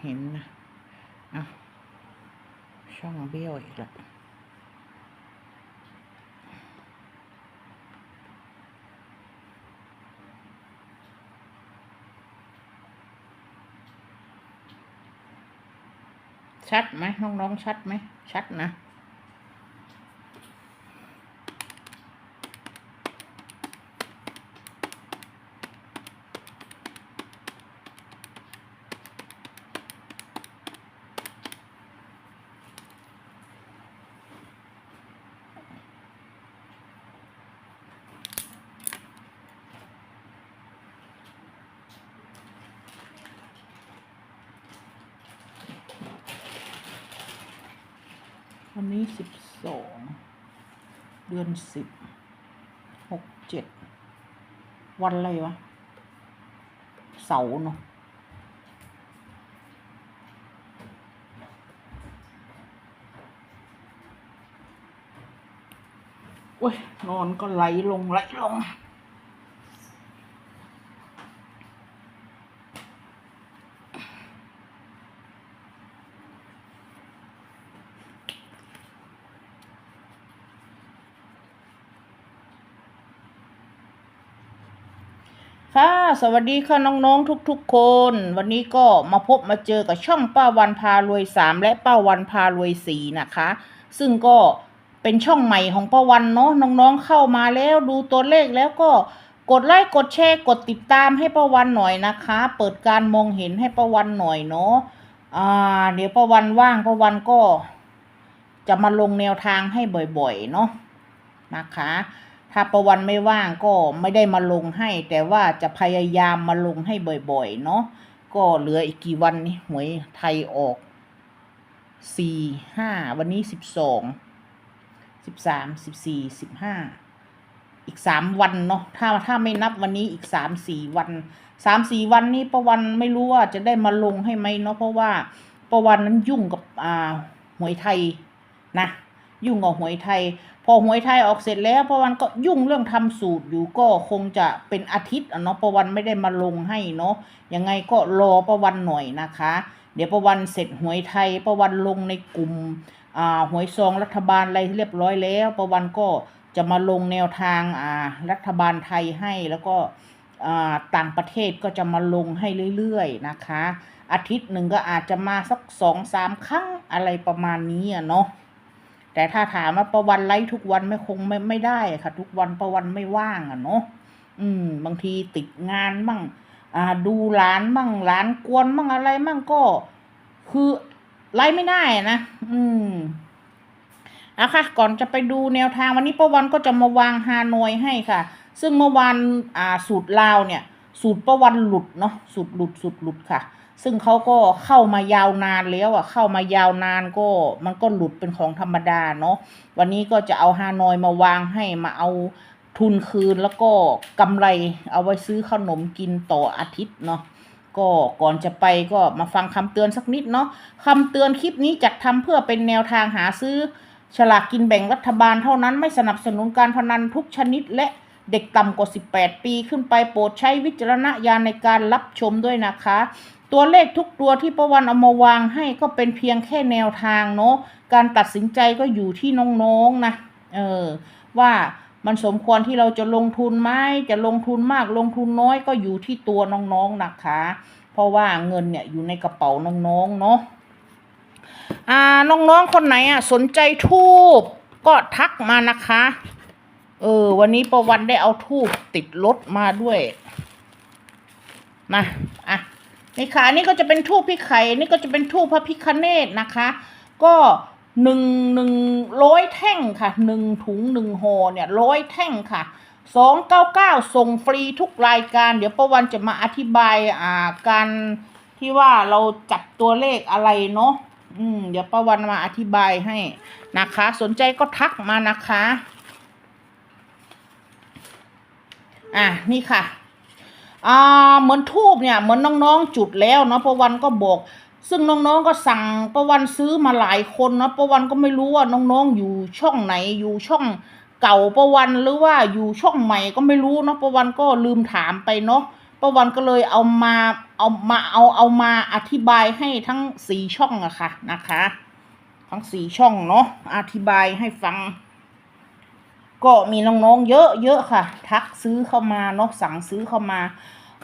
เห็นนะเอาช่องเบี้ยวอีกแล้วชัดไหมน้องๆชัดไหมชัดนะ วันนี้สิบสองเดือนสิบหกเจ็ดวันอะไรวะ เสาร์เนาะโอ้ยนอนก็ไหลลงไหลลง ค่ะ สวัสดีค่ะน้องๆทุกๆคน วันนี้ก็มาพบมาเจอกับช่องป้าวันพารวยสามและป้าวันพารวยสี่นะคะ ซึ่งก็เป็นช่องใหม่ของป้าวันเนาะน้องๆเข้ามาแล้วดูตัวเลขแล้วก็กดไลค์กดแชร์กดติดตามให้ป้าวันหน่อยนะคะ เปิดการมองเห็นให้ป้าวันหน่อยเนาะอ่า เดี๋ยวป้าวันว่างป้าวันก็ จะมาลงแนวทางให้บ่อยๆเนาะนะคะ ถ้าประวันไม่ว่างก็ไม่ได้มาลงให้ แต่ว่าจะพยายามมาลงให้บ่อยๆ เนาะก็เหลืออีกกี่วันนี่หวยไทยออกสี่ห้าวันนี้สิบสองสิบสามสิบสี่สิบห้าอีกสามวันเนาะถ้าถ้าไม่นับวันนี้อีกสามสี่วันสามสี่วันนี้ประวันไม่รู้ว่าจะได้มาลงให้ไหมเนาะเพราะว่าประวันนั้นยุ่งกับอ่าหวยไทยนะ ยุ่งกับหวยไทย พอหวยไทยออกเสร็จแล้วประวันก็ยุ่งเรื่องทำสูตรอยู่ก็คงจะเป็นอาทิตย์อะเนาะประวันไม่ได้มาลงให้เนาะยังไงก็รอประวันหน่อยนะคะ เดี๋ยวประวันเสร็จหวยไทยประวันลงในกลุ่มอ่าหวยซองรัฐบาลอะไรเรียบร้อยแล้วประวันก็จะมาลงแนวทางอ่ารัฐบาลไทยให้แล้วก็ต่างประเทศก็จะมาลงให้เรื่อยๆนะคะ อาทิตย์หนึ่งก็อาจจะมาสักสองสามครั้งอะไรประมาณนี้อะเนาะ แต่ถ้าถามว่าประวันไลฟ์ทุกวันไม่คงไม่ไม่ได้ค่ะ ทุกวันประวันไม่ว่างอะเนาะอืม บางทีติดงานมั่งอ่า ดูหลานมั่งหลานกวนมั่งอะไรมั่งก็ คือไลฟ์ไม่ได้ะนะอืมอะค่ะ ก่อนจะไปดูแนวทางวันนี้ประวันก็จะมาวางฮานอยให้ค่ะ ซึ่งเมื่อวานอ่าสูตรลาวเนี่ย สูตรประวันหลุดเนาะสูตรหลุดสูตรหลุดค่ะ ซึ่งเขาก็เข้ามายาวนานแล้วอะ เข้ามายาวนานก็มันก็หลุดเป็นของธรรมดาเนาะวันนี้ก็จะเอาฮานอยมาวางให้มาเอาทุนคืนแล้วก็กำไรเอาไว้ซื้อขนมกินต่ออาทิตย์เนาะก็ก่อนจะไปก็มาฟังคำเตือนสักนิดเนาะคำเตือนคลิปนี้จัดทำเพื่อเป็นแนวทางหาซื้อฉลากกินแบ่งรัฐบาลเท่านั้นไม่สนับสนุนการพนันทุกชนิดและเด็กต่ำกว่า 18 ปีขึ้นไปโปรดใช้วิจารณญาณในการรับชมด้วยนะคะ ตัวเลขทุกตัวที่ประวันเอามาวางให้ก็เป็นเพียงแค่แนวทางเนาะการตัดสินใจก็อยู่ที่น้องๆนะเออว่ามันสมควรที่เราจะลงทุนไหมจะลงทุนมากลงทุนน้อยก็อยู่ที่ตัวน้องๆนะคะ เพราะว่าเงินเนี่ยอยู่ในกระเป๋าน้องๆเนาะอ่าน้องๆคนไหนอะสนใจทูบก็ทักมานะคะเออวันนี้ประวันได้เอาทูบติดรถมาด้วยมาอะ นี่ค่ะนนี่ก็จะเป็นทูบพี่ไข่นี่ก็จะเป็นทูบพระพิคเนตนะคะ ก็หนึ่งหนึ่งร้อยแท่งค่ะหนึ่งถุงหนึ่งห่อเนี่ยร้อยแท่งค่ะสองเก้าเก้าส่งฟรีทุกรายการ เดี๋ยวประวันจะมาอธิบายอ่าการที่ว่าเราจับตัวเลขอะไรเนาะอืมเดี๋ยวประวันมาอธิบายให้นะคะ สนใจก็ทักมานะคะ อะนี่ค่ะ อ่าเหมือนทูบเนี่ยเหมือนน้องๆจุดแล้วเนาะประวันก็บอก ซึ่งน้องๆก็สั่งประวันซื้อมาหลายคนเนาะประวันก็ไม่รู้ว่าน้องๆอยู่ช่องไหนอยู่ช่องเก่าประวันหรือว่าอยู่ช่องใหม่ก็ไม่รู้เนาะประวันก็ลืมถามไปเนาะประวันก็เลยเอามาเอามาเอาเอามาอธิบายให้ทั้งสี่ช่องอะค่ะนะคะ ทั้งสี่ช่องเนาะอธิบายให้ฟัง ก็มีน้องๆ เยอะเยอะค่ะ ทักซื้อเข้ามาเนาะสั่งซื้อเข้ามา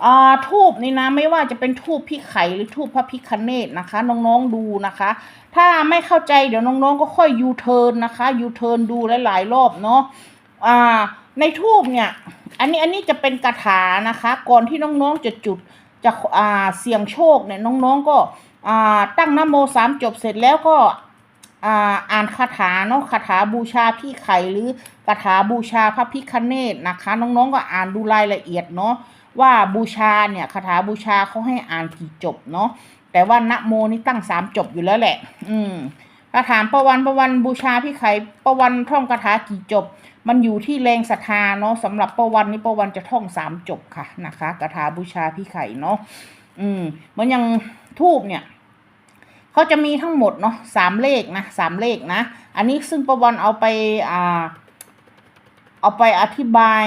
อ่าทูบนี่นะไม่ว่าจะเป็นทูบพี่ไข่หรือทูบพระพิคเนตนะคะ น้องๆดูนะคะ ถ้าไม่เข้าใจเดี๋ยวน้องๆก็ค่อยยูเทิร์นนะคะยูเทิร์นดูหลายๆรอบเนาะอ่าในทูบเนี่ย อันนี้อันนี้จะเป็นกระถานะคะ ก่อนที่น้องๆจะจุดจะอ่าเสี่ยงโชคเนี่ยน้องๆก็อ่าตั้งนะโมสามจบเสร็จแล้วก็ อ่าอ่านคาถาเนาะคาถาบูชาพี่ไข่หรือคาถาบูชาพระพิคเนตนะคะ น้องๆก็อ่านดูรายละเอียดเนาะว่าบูชาเนี่ยคาถาบูชาเขาให้อ่านกี่จบเนาะแต่ว่านะโมนี่ตั้งสามจบอยู่แล้วแหละ อืมถ้าถามประวันประวันบูชาพี่ไข่ประวันท่องคาถากี่จบ มันอยู่ที่แรงศรัทธาเนาะสำหรับประวันนี่ประวันจะท่องสามจบค่ะนะคะคาถาบูชาพี่ไข่เนาะอืมเหมือนอย่างทูบเนี่ย เขาจะมีทั้งหมดเนาะสามเลขนะสามเลขนะ อันนี้ซึ่งประวันเอาไปอ่าเอาไปอธิบาย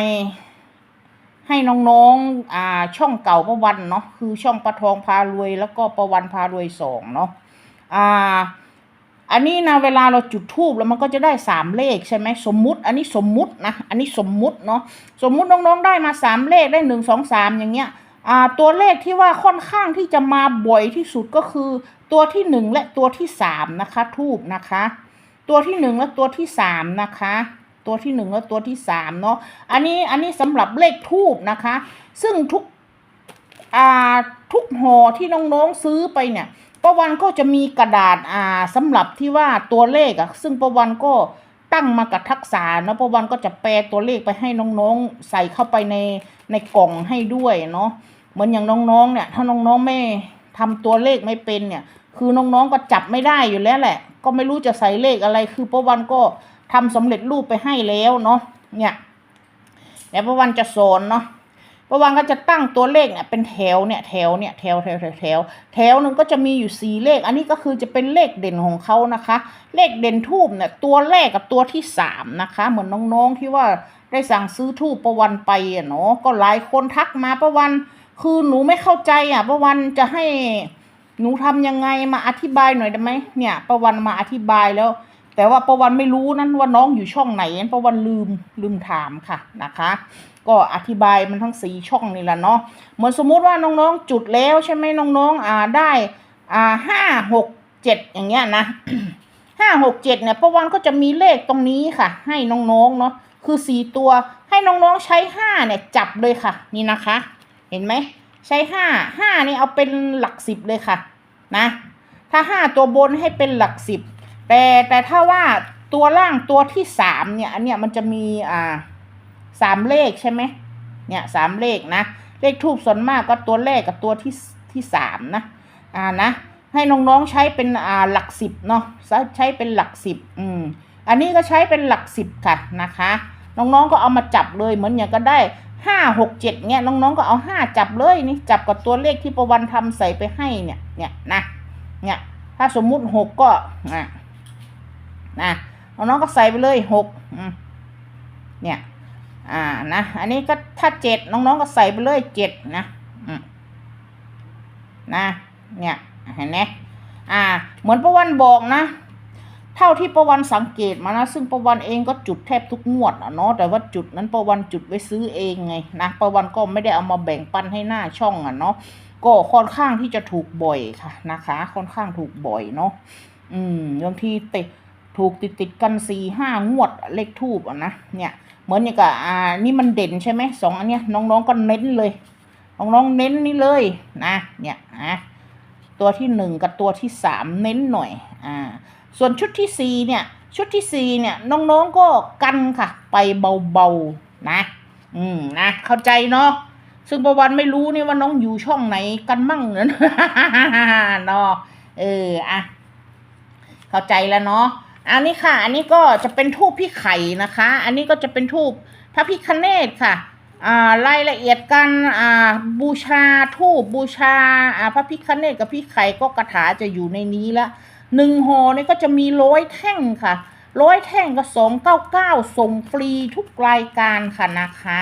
ให้น้องๆอ่าช่องเก่าประวันเนาะคือช่องประทองพารวย แล้วก็ประวันพารวยสองเนาะอ่าอันนี้นะเวลาเราจุดทูบแล้วมันก็จะได้สามเลขใช่ไหมสมมุติ อันนี้สมมุตินะอันนี้สมมุติเนาะสมมุติน้องๆได้มาสามเลขได้หนึ่งสองสามอย่างเงี้ย ตัวเลขที่ว่าค่อนข้างที่จะมาบ่อยที่สุดก็คือ ตัวที่หนึ่งและตัวที่สามนะคะทูบนะคะ ตัวที่หนึ่งและตัวที่สามนะคะตัวที่หนึ่งและตัวที่สามเนาะอันนี้อันนี้สำหรับเลขทูบนะคะ ซึ่งทุกอ่าทุกห่อที่น้องๆซื้อไปเนี่ยประวันก็จะมีกระดาษอ่าสำหรับที่ว่าตัวเลขอะซึ่งประวันก็ ตั้งมากับทักษะเนาะประวันก็จะแปลตัวเลขไปให้น้องๆ ใส่เข้าไปในในกล่องให้ด้วยเนาะเหมือนอย่างน้องๆเนี่ย ถ้าน้องๆไม่ทำตัวเลขไม่เป็นเนี่ย คือน้องๆก็จับไม่ได้อยู่แล้วแหละ ก็ไม่รู้จะใส่เลขอะไร คือปวันก็ทำสำเร็จรูปไปให้แล้วเนาะเนี่ยเดี๋ยวปวันจะสอนเนาะ ป้าวันก็จะตั้งตัวเลขเนี่ยเป็นแถวเนี่ยแถวเนี่ยแถวแถวแถวแถวแถวหนึ่งก็จะมีอยู่สี่เลข อันนี้ก็คือจะเป็นเลขเด่นของเขานะคะ เลขเด่นทูบเนี่ยตัวแรกกับตัวที่สามนะคะ เหมือนน้องๆที่ว่าได้สั่งซื้อทูบประวันไปอะเนาะก็หลายคนทักมาประวัน คือหนูไม่เข้าใจอะประวันจะให้หนูทำยังไงมาอธิบายหน่อยได้ไหมเนี่ย ประวันมาอธิบายแล้ว แต่ว่าประวันไม่รู้นั้นว่าน้องอยู่ช่องไหนประวันลืมลืมถามค่ะนะคะ ก็อธิบายมันทั้งสีช่องนี่แหละเนาะเหมือนสมมุติว่าน้องๆจุดแล้วใช่ไหมน้องๆอ่าได้อ่าห้าหกเจ็ดอย่างเงี้ยนะห้าหกเจ็ดเนี่ยประวันก็จะมีเลขตรงนี้ค่ะ ให้น้องๆเนาะคือสี่ตัวให้น้องๆใช้ห้าเนี่ยจับเลยค่ะ นี่นะคะ เห็นไหมใช้ห้าห้านี่เอาเป็นหลักสิบเลยค่ะ นะ ถ้าห้าตัวบนให้เป็นหลักสิบแต่แต่ถ้าว่าตัวล่างตัวที่สามเนี่ยอันเนี้ยมันจะมีอ่า สามเลขใช่ไหมเนี่ยสามเลขนะ เลขทูบส่วนมากก็ตัวแรกกับตัวที่ที่สามนะ อ่านะ ให้น้องๆใช้เป็นอ่าหลักสิบเนาะใช้เป็นหลักสิบอืมอันนี้ก็ใช้เป็นหลักสิบค่ะนะคะ น้องๆก็เอามาจับเลยเหมือนอย่างก็ได้ห้าหกเจ็ดเนี่ยน้องๆก็เอาห้าจับเลยนี่จับกับตัวเลขที่ประวันทำใส่ไปให้เนี่ยเนี่ยนะเนี่ยถ้าสมมุติหกก็อะนะน้องๆก็ใส่ไปเลยหกเนี่ย อ่านะอันนี้ก็ถ้าเจ็ดน้องๆก็ใส่ไปเลยเจ็ดนะนะเนี่ยเห็นไหมอ่า เหมือนประวันบอกนะ เท่าที่ประวันสังเกตมานะ ซึ่งประวันเองก็จุดแทบทุกงวดอะเนาะแต่ว่าจุดนั้นประวันจุดไว้ซื้อเองไงนะประวันก็ไม่ได้เอามาแบ่งปันให้หน้าช่องอะเนาะก็ค่อนข้างที่จะถูกบ่อยค่ะนะคะ ค่อนข้างถูกบ่อยเนาะอืมบางทีติดถูกติดติดกันสี่ห้างวดเลขทูบอะนะเนี่ย เหมือนอย่างกับอ่านี่มันเด่นใช่ไหมสองอันเนี้ยน้องๆก็เน้นเลย น้องๆเน้นนี่เลยนะเนี่ยนะตัวที่หนึ่งกับตัวที่สามเน้นหน่อยอ่าส่วนชุดที่สี่เนี่ยชุดที่สี่เนี่ยน้องๆก็กันค่ะ ไปเบาๆนะ อืมนะเข้าใจเนาะซึ่งประวันไม่รู้นี่ว่าน้องอยู่ช่องไหนกันมั่งเนอะเนาะเอออะเข้าใจแล้วเนาะ อันนี้ค่ะ อันนี้ก็จะเป็นทูบพี่ไข่นะคะ อันนี้ก็จะเป็นทูบพระพิคเนตค่ะอ่ารายละเอียดการอ่าบูชาทูบบูชาอ่าพระพิคเนตกับพี่ไข่ก็กระถาจะอยู่ในนี้ละหนึ่งห่อนี่ก็จะมีร้อยแท่งค่ะร้อยแท่งก็สองเก้าเก้าส่งฟรีทุกรายการค่ะนะคะ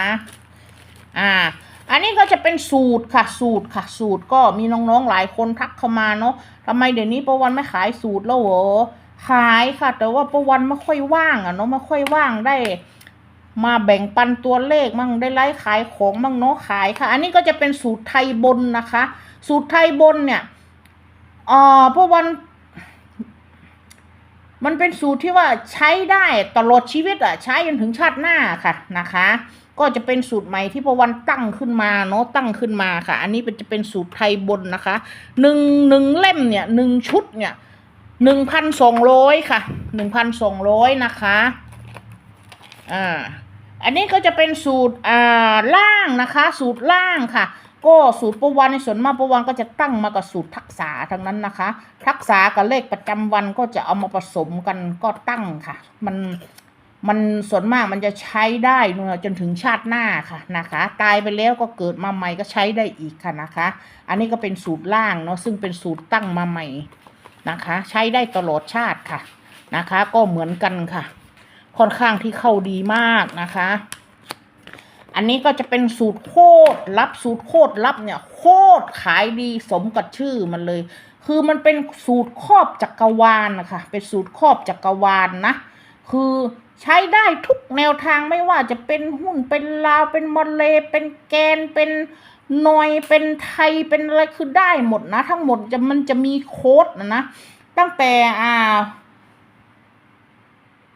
อ่า อันนี้ก็จะเป็นสูตรค่ะ สูตรค่ะ สูตรก็มีน้องๆหลายคนทักเข้ามาเนาะทำไมเดี๋ยวนี้ประวันไม่ขายสูตรแล้วเหรอ ขายค่ะ แต่ว่าประวันไม่ค่อยว่างอะเนาะไม่ค่อยว่างได้ มาแบ่งปันตัวเลขมั่งได้ไลฟ์ขายของมั่งเนาะขายค่ะ อันนี้ก็จะเป็นสูตรไทยบนนะคะ สูตรไทยบนเนี่ยเอ่อประวัน มันเป็นสูตรที่ว่าใช้ได้ตลอดชีวิตอะ ใช้จนถึงชาติหน้าค่ะนะคะ ก็จะเป็นสูตรใหม่ที่พระวันตั้งขึ้นมาเนาะตั้งขึ้นมาค่ะ อันนี้เป็นจะเป็นสูตรไทยบนนะคะหนึ่งหนึ่งเล่มเนี่ยหนึ่งชุดเนี่ย หนึ่งพันสองร้อยค่ะหนึ่งพันสองร้อยนะคะ อ่า อันนี้ก็จะเป็นสูตร อ่า ล่างนะคะ สูตรล่างค่ะ ก็สูตรประวันในส่วนมากประวันก็จะตั้งมากับสูตรทักษะทั้งนั้นนะคะ ทักษะกับเลขประจำวันก็จะเอามาผสมกันก็ตั้งค่ะ มันมันส่วนมากมันจะใช้ได้จนถึงชาติหน้าค่ะนะคะ ตายไปแล้วก็เกิดมาใหม่ก็ใช้ได้อีกค่ะนะคะ อันนี้ก็เป็นสูตรล่างเนาะซึ่งเป็นสูตรตั้งมาใหม่ นะคะ ใช้ได้ตลอดชาติค่ะนะคะ ก็เหมือนกันค่ะ ค่อนข้างที่เข้าดีมากนะคะ อันนี้ก็จะเป็นสูตรโคตรลับสูตรโคตรลับเนี่ยโคตรขายดีสมกับชื่อมันเลย คือมันเป็นสูตรครอบจักรวาลนะคะเป็นสูตรครอบจักรวาลนะคือใช้ได้ทุกแนวทางไม่ว่าจะเป็นหุ้นเป็นลาวเป็นมอลเล เป็นแกนเป็น หนอยเป็นไทยเป็นอะไรคือได้หมดนะ ทั้งหมดจะมันจะมีโค้ดนะนะ ตั้งแต่อ่า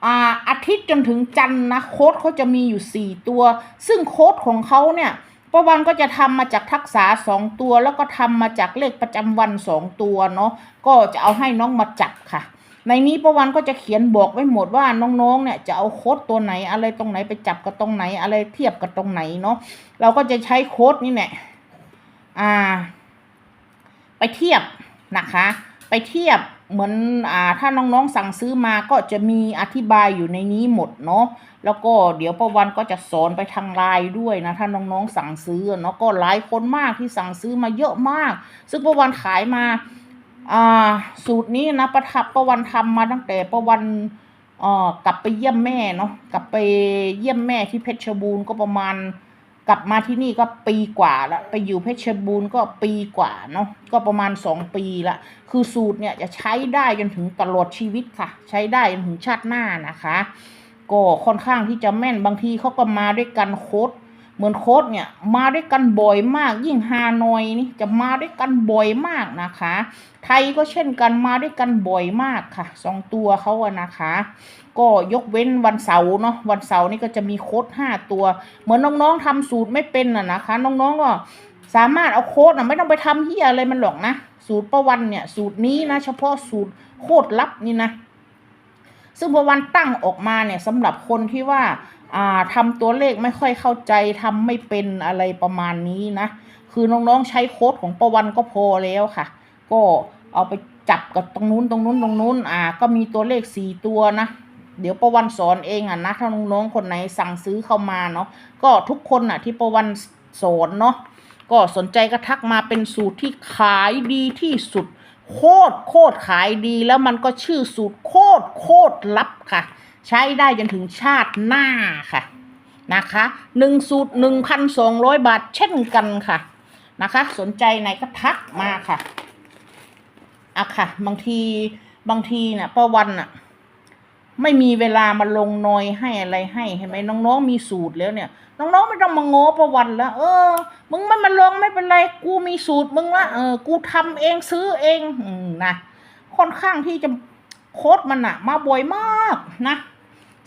อ่าอาทิตย์จนถึงจันทร์นะโค้ดเขาจะมีอยู่สี่ตัว ซึ่งโค้ดของเขาเนี่ยประวันก็จะทำมาจากทักษะสองตัว แล้วก็ทำมาจากเลขประจำวันสองตัวเนาะก็จะเอาให้น้องมาจับค่ะ ในนี้ประวันก็จะเขียนบอกไว้หมดว่าน้องๆ เนี่ยจะเอาโค้ดตัวไหนอะไรตรงไหนไปจับกับตรงไหนอะไรเทียบกับตรงไหนเนาะเราก็จะใช้โค้ดนี่แหละอ่า ไปเทียบนะคะ ไปเทียบเหมือนอ่าถ้าน้องๆสั่งซื้อมาก็จะมีอธิบายอยู่ในนี้หมดเนาะแล้วก็เดี๋ยวประวันก็จะสอนไปทางไลน์ด้วยนะถ้าน้องๆสั่งซื้อเนาะก็หลายคนมากที่สั่งซื้อมาเยอะมาก ซึ่งประวันขายมา อ่า สูตรนี้นะประทับประวันทำมาตั้งแต่ประวันเอ่อกลับไปเยี่ยมแม่เนาะกลับไปเยี่ยมแม่ที่เพชรบูรณ์ก็ประมาณ กลับมาที่นี่ก็ปีกว่าละไปอยู่เพชรบูรณ์ก็ปีกว่าเนาะก็ประมาณสองปีละคือสูตรเนี่ยจะใช้ได้จนถึงตลอดชีวิตค่ะ ใช้ได้จนถึงชาติหน้านะคะ ก็ค่อนข้างที่จะแม่นบางทีเขาก็มาด้วยกันโค้ด เหมือนโค้ดเนี่ยมาด้วยกันบ่อยมาก ยิ่งฮานอยนี่จะมาด้วยกันบ่อยมากนะคะ ไทยก็เช่นกันมาด้วยกันบ่อยมากค่ะสองตัวเขาอะนะคะ ก็ยกเว้นวันเสาร์เนาะวันเสาร์นี่ก็จะมีโค้ดห้าตัว เหมือนน้องๆทำสูตรไม่เป็นน่ะนะคะ น้องๆก็สามารถเอาโค้ดนะไม่ต้องไปทำเฮียอะไรมันหรอกนะ สูตรประวันเนี่ยสูตรนี้นะ เฉพาะสูตรโคตรลับนี่นะ ซึ่งประวันตั้งออกมาเนี่ยสำหรับคนที่ว่า อ่าทำตัวเลขไม่ค่อยเข้าใจทำไม่เป็นอะไรประมาณนี้นะ คือน้องๆใช้โค้ดของประวันก็พอแล้วค่ะ ก็เอาไปจับกับตรงนู้นตรงนู้นตรงนู้นอ่า ก็มีตัวเลขสี่ตัวนะเดี๋ยวประวันสอนเองอะนะถ้าน้องๆคนไหนสั่งซื้อเข้ามาเนาะก็ทุกคนอะที่ประวันสอนเนาะก็สนใจก็ทักมาเป็นสูตรที่ขายดีที่สุด โคตรโคตรขายดีแล้วมันก็ชื่อสูตรโคตรโคตรลับค่ะ ใช้ได้จนถึงชาติหน้าค่ะนะคะหนึ่งสูตรหนึ่งพันสองร้อยบาทเช่นกันค่ะนะคะ สนใจไหนก็ทักมาค่ะอะค่ะ บางทีบางทีเนี่ยประวันอะไม่มีเวลามาลงนอยให้อะไรให้เห็นไหมน้องๆมีสูตรแล้วเนี่ย น้องๆไม่ต้องมาโง้ประวันแล้วเออ มึงไม่มาลงไม่เป็นไร กูมีสูตรมึงละเออกูทำเองซื้อเอง อืนะค่อนข้างที่จะโค้ดมันอะมาบ่อยมากนะ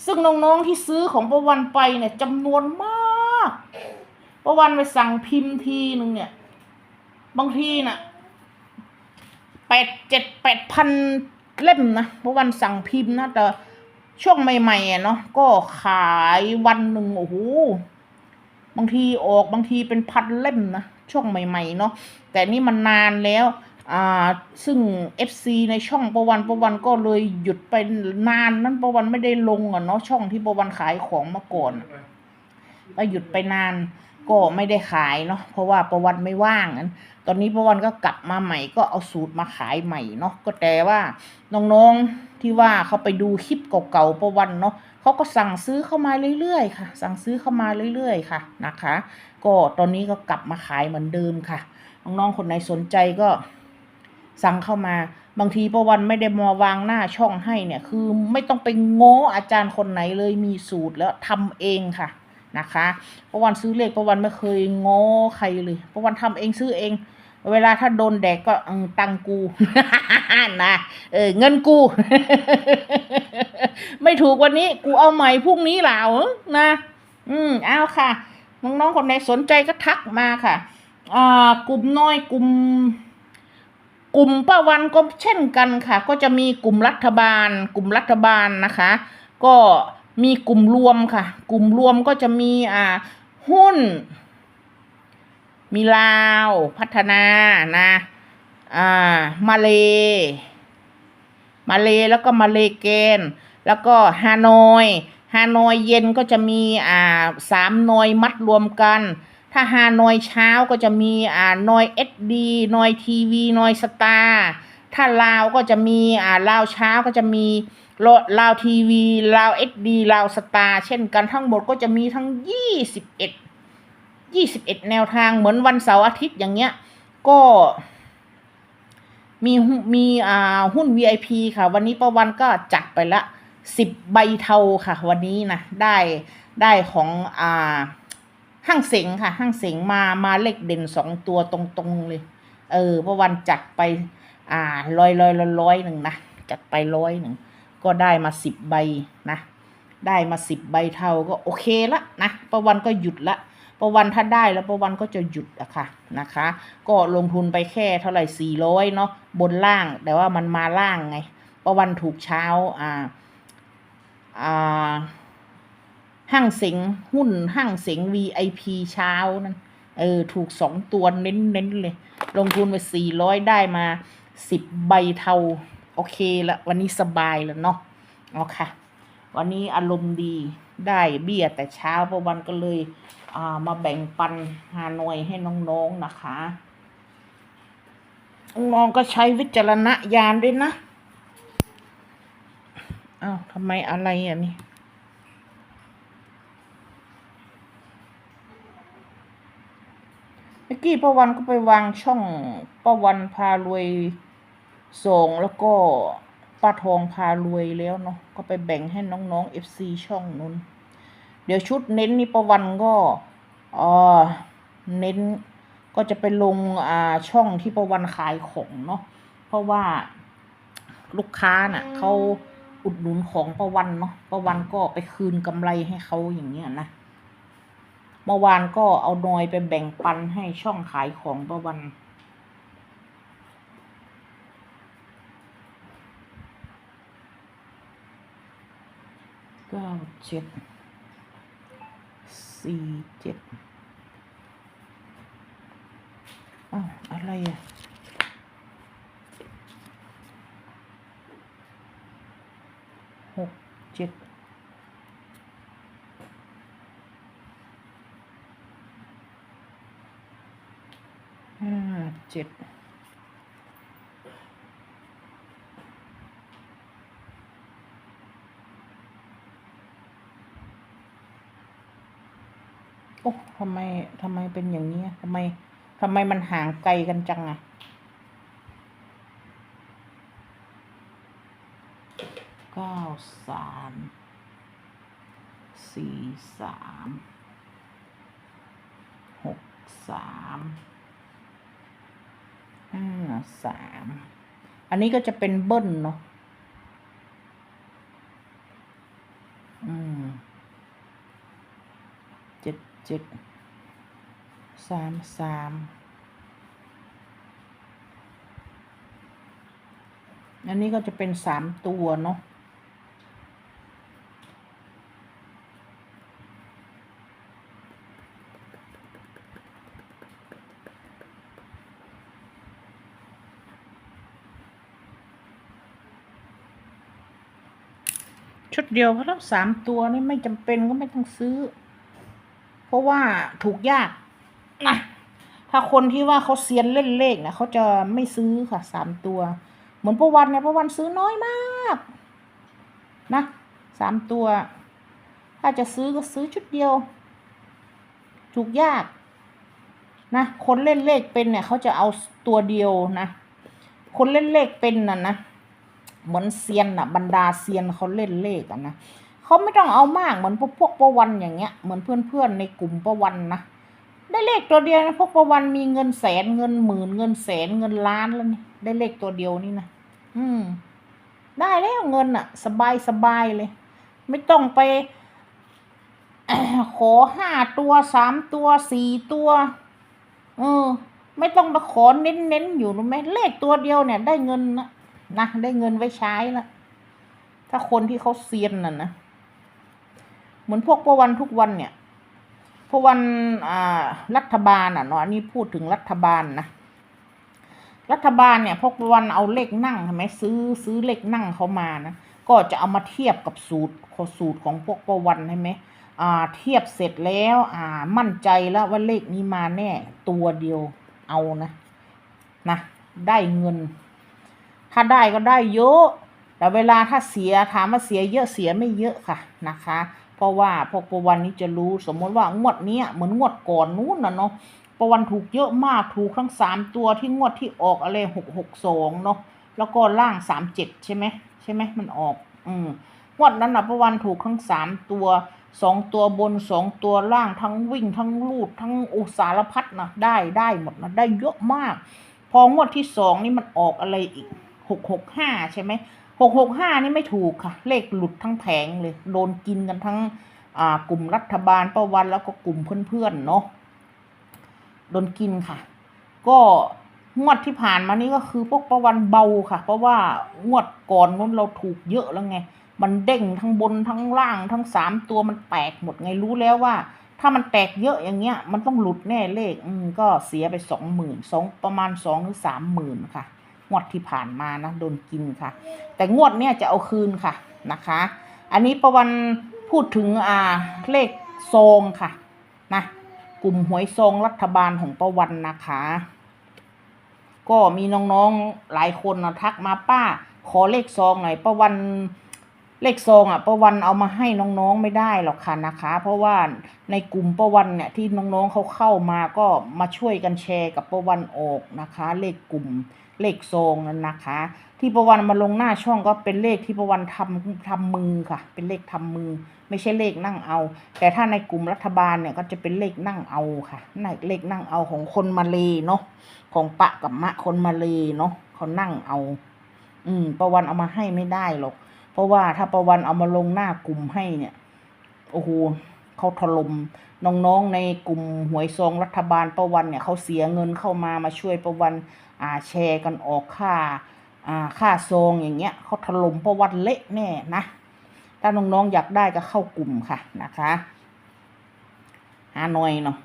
ซึ่งน้องๆที่ซื้อของประวันไปเนี่ยจำนวนมากประวันไปสั่งพิมพ์ทีหนึ่งเนี่ย บางทีน่ะแปดเจ็ดแปดพันเล่มนะประวันสั่งพิมพ์นะแต่ช่วงใหม่ๆเนาะก็ขายวันหนึ่งโอ้โหบางทีออกบางทีเป็นพันเล่มนะช่วงใหม่ ๆ เนาะแต่นี่มันนานแล้ว อ่าซึ่ง FC ในช่องประวันประวันก็เลยหยุดไปนานนั้นประวันไม่ได้ลงอะเนาะช่องที่ประวันขายของมาก่อนก็หยุดไปนานก็ไม่ได้ขายเนาะเพราะว่าประวันไม่ว่างนั้นตอนนี้ประวันก็กลับมาใหม่ก็เอาสูตรมาขายใหม่เนาะก็แต่ว่าน้องๆที่ว่าเขาไปดูคลิปเก่าๆประวันเนาะเขาก็สั่งซื้อเข้ามาเรื่อยๆค่ะ สั่งซื้อเข้ามาเรื่อยๆค่ะนะคะ ก็ตอนนี้ก็กลับมาขายเหมือนเดิมค่ะ น้องๆคนไหนสนใจก็ สั่งเข้ามา บางทีประวันไม่ได้มาวางหน้าช่องให้เนี่ย คือไม่ต้องไปโง้อาจารย์คนไหนเลยมีสูตรแล้วทำเองค่ะนะคะประวันซื้อเลขประวันไม่เคยโง้ใครเลยประวันทำเองซื้อเอง เวลาถ้าโดนแดกก็ตังกูนะเออเงินกู ไม่ถูกวันนี้ กูเอาใหม่พรุ่งนี้เหล่านะ อืมเอาค่ะน้องๆคนไหนสนใจก็ทักมาค่ะอ่ากลุ่มน้อยกลุ่ม กลุ่มป้าวันก็เช่นกันค่ะ ก็จะมีกลุ่มรัฐบาล กลุ่มรัฐบาลนะคะ ก็มีกลุ่มรวมค่ะ กลุ่มรวมก็จะมีอ่าหุ้น มีลาว พัฒนานะอ่ามาเล มาเลแล้วก็มาเลเกน แล้วก็ฮานอย ฮานอยเย็นก็จะมีอ่าสามนอยมัดรวมกัน ถ้าฮานอยเช้าก็จะมีอ่านอยเอสดีนอยทีวีนอยสตาร์ถ้าลาวก็จะมีอ่าลาวเช้าก็จะมีลลาวทีวีลาวเอสดีลาวสตาร์เช่นกันทั้งหมดก็จะมีทั้งยี่สิบเอ็ดยี่สิบเอ็ดแนวทางเหมือนวันเสาร์อาทิตย์อย่างเงี้ย ก็มีมีอ่าหุ้น VIP ค่ะ วันนี้ประวันก็จัดไปละสิบใบเทาค่ะ วันนี้นะได้ได้ของอ่า ห้างเสงค่ะ ห้างเสงมามาเลขเด่นสองตัวตรงๆเลย เออเพระวันจัดไป อ่าร้อยร้อยร้อยร้อยหนึ่งนะจัดไปร้อยหนึ่งก็ได้มาสิบใบนะได้มาสิบใบเท่าก็โอเคละนะประวันก็หยุดละประวันถ้าได้แล้วประวันก็จะหยุดอะค่ะนะคะ ก็ลงทุนไปแค่เท่าไหร่สี่ร้อยเนาะบนล่างแต่ว่ามันมาล่างไงประวันถูกเช้าอ่าอ่า ห้างเสงหุ้นห้างเสง VIP เช้านั่นเออ ถูกสองตัวเน้นๆเลย ลงทุนไปสี่ร้อยได้มาสิบใบเทา โอเคละวันนี้สบายแล้วเนาะเอาค่ะ วันนี้อารมณ์ดีได้เบี้ยแต่เช้าเพราะวันก็เลยอ่ามาแบ่งปันฮานอยให้น้องๆนะคะน้องก็ใช้วิจารณญาณด้วยนะอ้าวทำไมอะไรอะนี่ เมื่อกี้ป้าวันก็ไปวางช่องป้าวันพารวยส่งแล้วก็ป้าทองพารวยแล้วเนาะก็ไปแบ่งให้น้องๆ FC ช่องนู้นเดี๋ยวชุดเน้นนี่ป้าวันก็เออเน้นก็จะไปลงอ่าช่องที่ป้าวันขายของเนาะเพราะว่าลูกค้าน่ะเขาอุดหนุนของป้าวันเนาะป้าวันก็ไปคืนกำไรให้เขาอย่างเงี้ยนะ เมื่อวานก็เอานอยไปแบ่งปันให้ช่องขายของประวัน เก้าเจ็ด สี่เจ็ดอ้าวอะไรอะหกเจ็ด ห้าเจ็ดโอ้ทำไมทำไมเป็นอย่างนี้ทำไมทำไมมันห่างไกลกันจังอะเก้าสามสี่สามหกสาม ห้าสามอันนี้ก็จะเป็นเบิ้ลเนาะอืมเจ็ดเจ็ดสามสามอันนี้ก็จะเป็นสามตัวเนาะ ชุดเดียวเพราะสามตัวนี่ไม่จำเป็นก็ไม่ต้องซื้อ เพราะว่าถูกยากนะถ้าคนที่ว่าเขาเซียนเล่นเลขนี่ยเขาจะไม่ซื้อค่ะสามตัว เหมือนประวันเนี่ยประวันซื้อน้อยมากนะสามตัว ถ้าจะซื้อก็ซื้อชุดเดียว ถูกยากนะคนเล่นเลขเป็นเนี่ยเขาจะเอาตัวเดียวนะ คนเล่นเลขเป็นน่ะนะ เหมือนเซียนน่ะบรรดาเซียนเขาเล่นเลขอะนะเขาไม่ต้องเอามากเหมือนพวกพวกประวันอย่างเงี้ยเหมือนเพื่อนๆในกลุ่มประวันนะได้เลขตัวเดียวนะพวกประวันมีเงินแสนเงินหมื่นเงินแสนเงินล้านแล้วนี่ได้เลขตัวเดียวนี่นะอืม ได้แล้วเงินอะสบายสบายเลย ไม่ต้องไปขอห้าตัวสามตัวสี่ตัวเออ ไม่ต้องมาขอเน้นๆอยู่รู้ไหมเลขตัวเดียวเนี่ย ได้เงินนะ นะได้เงินไว้ใช้ละถ้าคนที่เขาเซียนน่ะนะเหมือนพวกประวันทุกวันเนี่ยพอวันอ่ารัฐบาลอะเนาะอันนี้พูดถึงรัฐบาลนะรัฐบาลเนี่ยพวกประวันเอาเลขนั่งใช่ไหมซื้อซื้อเลขนั่งเขามานะก็จะเอามาเทียบกับสูตรขสูตรของพวกประวันใช่ไหมอ่าเทียบเสร็จแล้วอ่ามั่นใจแล้วว่าเลขนี้มาแน่ตัวเดียวเอานะนะได้เงิน ถ้าได้ก็ได้เยอะ แต่เวลาถ้าเสียถามว่าเสียเยอะเสียไม่เยอะค่ะนะคะ เพราะว่าพอประวันนี้จะรู้สมมติว่างวดนี้เหมือนงวดก่อนนู้นนะเนาะประวันถูกเยอะมากถูกทั้งสามตัวที่งวดที่ออกอะไรหกหกสองเนาะแล้วก็ล่างสามเจ็ดใช่ไหมใช่ไหมมันออก อืมงวดนั้นนะประวันถูกทั้งสามตัวสองตัวบนสองตัวล่างทั้งวิ่งทั้งลูดทั้งอุสารพัดนะได้ได้หมดนะได้เยอะมาก พองวดที่สองนี่มันออกอะไรอีก หกหกห้าใช่ไหมหกหกห้านี่ไม่ถูกค่ะ เลขหลุดทั้งแผงเลย โดนกินกันทั้งกลุ่มรัฐบาลประวันแล้วก็กลุ่มเพื่อนๆเนาะโดนกินค่ะ ก็งวดที่ผ่านมานี่ก็คือพวกประวันเบาค่ะ เพราะว่างวดก่อนนู้นเราถูกเยอะแล้วไง มันเด้งทั้งบนทั้งล่างทั้งสามตัวมันแตกหมดไงรู้แล้วว่า ถ้ามันแตกเยอะอย่างเงี้ย มันต้องหลุดแน่เลข อืก็เสียไปสองหมื่นสองประมาณสองหรือสามหมื่นค่ะ งวดที่ผ่านมานะโดนกินค่ะ แต่งวดเนี้ยจะเอาคืนค่ะนะคะ อันนี้ประวันพูดถึงอ่าเลขซองค่ะนะกลุ่มหวยซองรัฐบาลของประวันนะคะ ก็มีน้องๆหลายคนนะทักมาป้า ขอเลขซองหน่อยประวันเลขซองอะประวันเอามาให้น้องๆไม่ได้หรอกค่ะนะคะ เพราะว่าในกลุ่มประวันเนี่ยที่น้องๆเขาเข้ามาก็มาช่วยกันแชร์กับประวันออกนะคะ เลขกลุ่ม เลขซองนั้นนะคะ ที่ประวันมาลงหน้าช่องก็เป็นเลขที่ประวันทำทำมือค่ะ เป็นเลขทำมือ ไม่ใช่เลขนั่งเอา แต่ถ้าในกลุ่มรัฐบาลเนี่ยก็จะเป็นเลขนั่งเอาค่ะในเลขนั่งเอาของคนมาเลเนาะของปะกับมะคนมาเลเนาะเขานั่งเอา อืม ประวันเอามาให้ไม่ได้หรอก เพราะว่าถ้าประวันเอามาลงหน้ากลุ่มให้เนี่ยโอ้โหเขาถล่มน้องๆในกลุ่มหวยซองรัฐบาลประวันเนี่ยเขาเสียเงินเข้ามามาช่วยประวัน อ่าแชร์กันออกค่าอ่าค่าซองอย่างเงี้ยเขาถล่มประวันเละแน่นะ ถ้าน้องๆอยากได้ก็เข้ากลุ่มค่ะนะคะหานอยเนาะ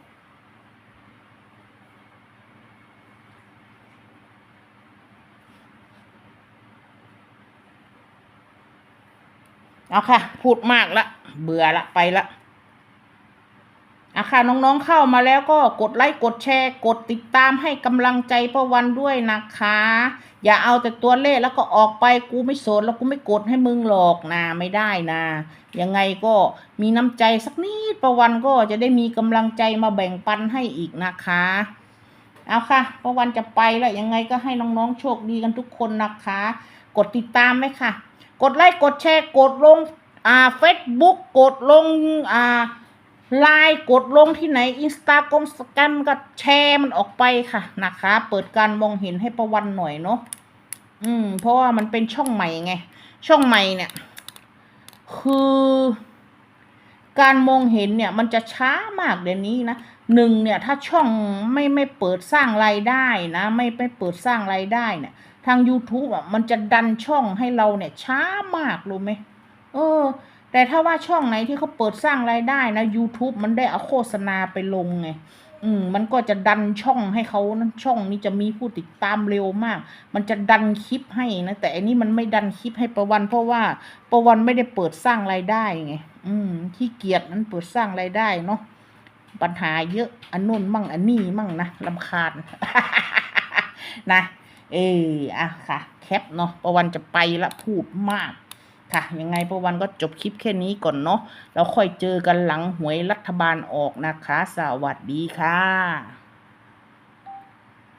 เอาค่ะ พูดมากละ เบื่อละไปละ อะค่ะน้องๆเข้ามาแล้วก็กดไลค์กดแชร์ กดติดตามให้กำลังใจป้าวันด้วยนะคะ อย่าเอาแต่ตัวเลขแล้วก็ออกไปกูไม่สนแล้วกูไม่กดให้มึงหรอกนะไม่ได้นะยังไงก็มีน้ำใจสักนิดป้าวันก็จะได้มีกำลังใจมาแบ่งปันให้อีกนะคะเอาค่ะป้าวันจะไปแล้วยังไงก็ให้น้องๆโชคดีกันทุกคนนะคะ กดติดตามไหมค่ะ กดไลค์กดแชร์ กดลงอ่าเฟซบุ๊กกดลงอ่า ไลน์กดลงที่ไหนอินสตาแกรมสแกมก็แชร์มันออกไปค่ะนะคะ เปิดการมองเห็นให้ประวันหน่อยเนาะอืม เพราะว่ามันเป็นช่องใหม่ไง ช่องใหม่เนี่ย คือ การมองเห็นเนี่ย มันจะช้ามากเดี๋ยวนี้นะหนึ่งเนี่ย ถ้าช่องไม่ไม่เปิดสร้างรายได้นะ ไม่ไม่เปิดสร้างรายได้เนี่ย ทาง YouTube อะมันจะดันช่องให้เราเนี่ยช้ามากรู้ไหมเออ แต่ถ้าว่าช่องไหนที่เขาเปิดสร้างรายได้นะ YouTube มันได้เอาโฆษณาไปลงไง อืม มันก็จะดันช่องให้เขานะช่องนี้จะมีผู้ติดตามเร็วมาก มันจะดันคลิปให้นะ แต่อันนี้มันไม่ดันคลิปให้ประวัน เพราะว่าประวันไม่ได้เปิดสร้างรายได้ไง อืมขี้เกียจนั้นเปิดสร้างรายได้เนาะ ปัญหาเยอะอันนู่นมั่งอันนี่มั่งนะลำคาญ นะ เอออะค่ะ แคปเนาะประวันจะไปละพูดมาก ค่ะ ยังไงประวันก็จบคลิปแค่นี้ก่อนเนาะแล้วค่อยเจอกันหลังหวยรัฐบาลออกนะคะ สวัสดีค่ะ